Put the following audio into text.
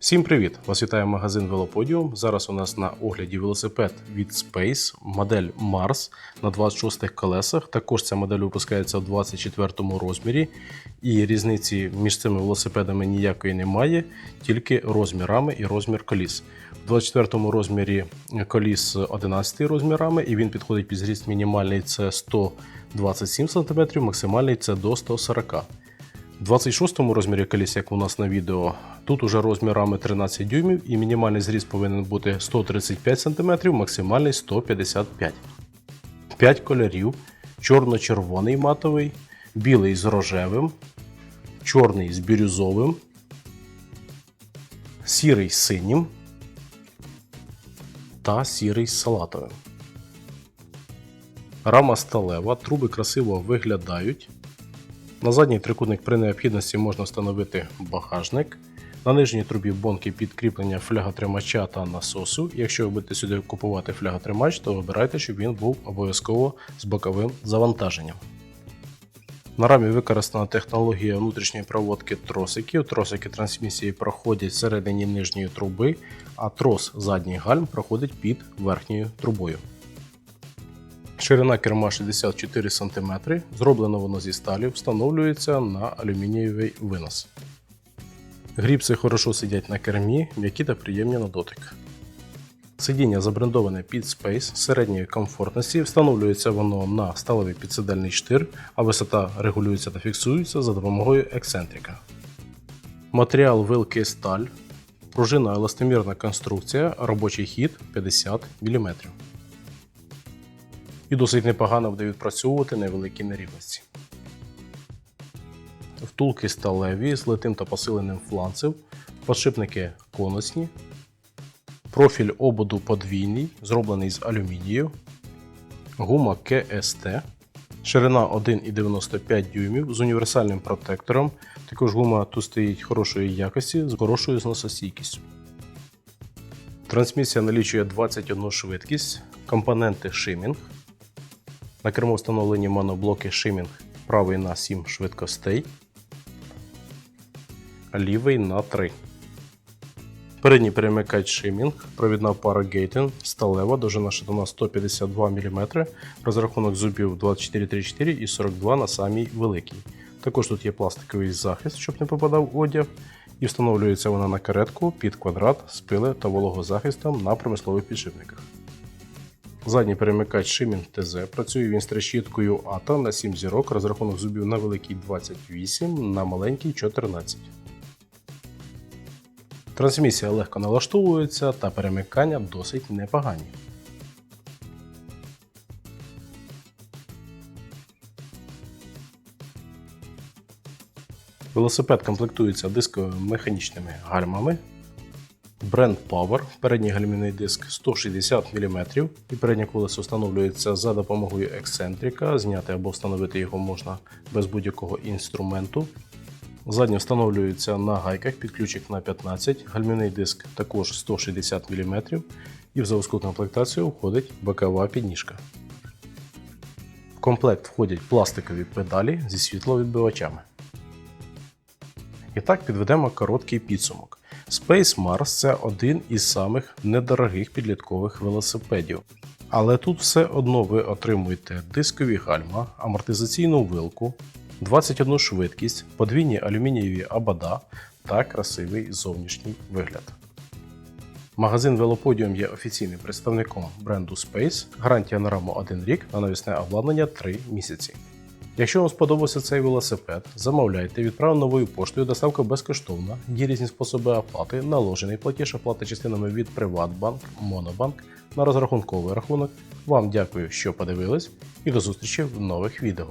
Всім привіт! Вас вітає магазин Велоподіум. Зараз у нас на огляді велосипед від Space, модель Mars на 26 колесах. Також ця модель випускається в 24 розмірі, і різниці між цими велосипедами ніякої немає, тільки розмірами і розмір коліс. В 24 розмірі коліс 11 розмірами, і він підходить під зріст мінімальний це 127 см, максимальний це до 140 в 26 розмірі коліс, як у нас на відео, тут уже розмірами 13 дюймів і мінімальний зріст повинен бути 135 см, максимальний 155 5 кольорів: чорно-червоний матовий, білий з рожевим, чорний з бірюзовим, сірий з синім та сірий з салатовим. Рама сталева, труби красиво виглядають. На задній трикутник при необхідності можна встановити багажник. На нижній трубі бонки підкріплення фляготримача та насосу. Якщо ви будете сюди купувати фляготримач, то вибирайте, щоб він був обов'язково з боковим завантаженням. На рамі використана технологія внутрішньої проводки тросиків. Тросики трансмісії проходять всередині нижньої труби, а трос задній гальм проходить під верхньою трубою. Ширина керма 64 см, зроблено воно зі сталі, встановлюється на алюмінієвий винос. Гріпси хорошо сидять на кермі, м'які та приємні на дотик. Сидіння забрендоване під Space середньої комфортності, встановлюється воно на сталевий підсидельний штир, а висота регулюється та фіксується за допомогою ексцентрика. Матеріал вилки сталь, пружина еластомірна конструкція, робочий хід 50 мм і досить непогано буде відпрацьовувати невеликі нерівності. Втулки сталеві з литим та посиленим фланцем, подшипники конусні, профіль ободу подвійний, зроблений з алюмінію, гума КСТ, ширина 1,95 дюймів з універсальним протектором. Також гума тут стоїть хорошої якості з хорошою зносостійкістю. Трансмісія налічує 21 швидкість, компоненти шимінг. На кермо встановлені моноблоки шимінг правий на 7 швидкостей, лівий на 3. Передній перемикач шимінг, провідна пара Gaten, сталева, довжина шатуна 152 мм, розрахунок зубів 24,34 і 42 на самій великій. Також тут є пластиковий захист, щоб не попадав одяг, і встановлюється вона на каретку під квадрат з пили та вологозахистом на промислових підшипниках. Задній перемикач Шимін ТЗ працює він з трещіткою ATA на 7 зірок, розрахунок зубів на великий 28, на маленький 14. Трансмісія легко налаштовується та перемикання досить непогані. Велосипед комплектується дисковими механічними гальмами. Бренд Power, передній гальмівний диск 160 мм, і переднє колесо встановлюється за допомогою ексцентрика. Зняти або встановити його можна без будь-якого інструменту. Заднє встановлюється на гайках під ключик на 15, гальмівний диск також 160 мм, і в заводську комплектацію входить бокова підніжка. В комплект входять пластикові педалі зі світловідбивачами. І так підведемо короткий підсумок. Space Mars це один із самих недорогих підліткових велосипедів. Але тут все одно ви отримуєте дискові гальма, амортизаційну вилку, 21 швидкість, подвійні алюмінієві абада та красивий зовнішній вигляд. Магазин Велоподіум є офіційним представником бренду Space, гарантія на раму 1 рік, на навісне обладнання 3 місяці. Якщо вам сподобався цей велосипед, замовляйте, відправимо новою поштою, доставка безкоштовна, є різні способи оплати, наложений платіж, оплата частинами від Приватбанк, Монобанк на розрахунковий рахунок. Вам дякую, що подивились, і до зустрічі в нових відео.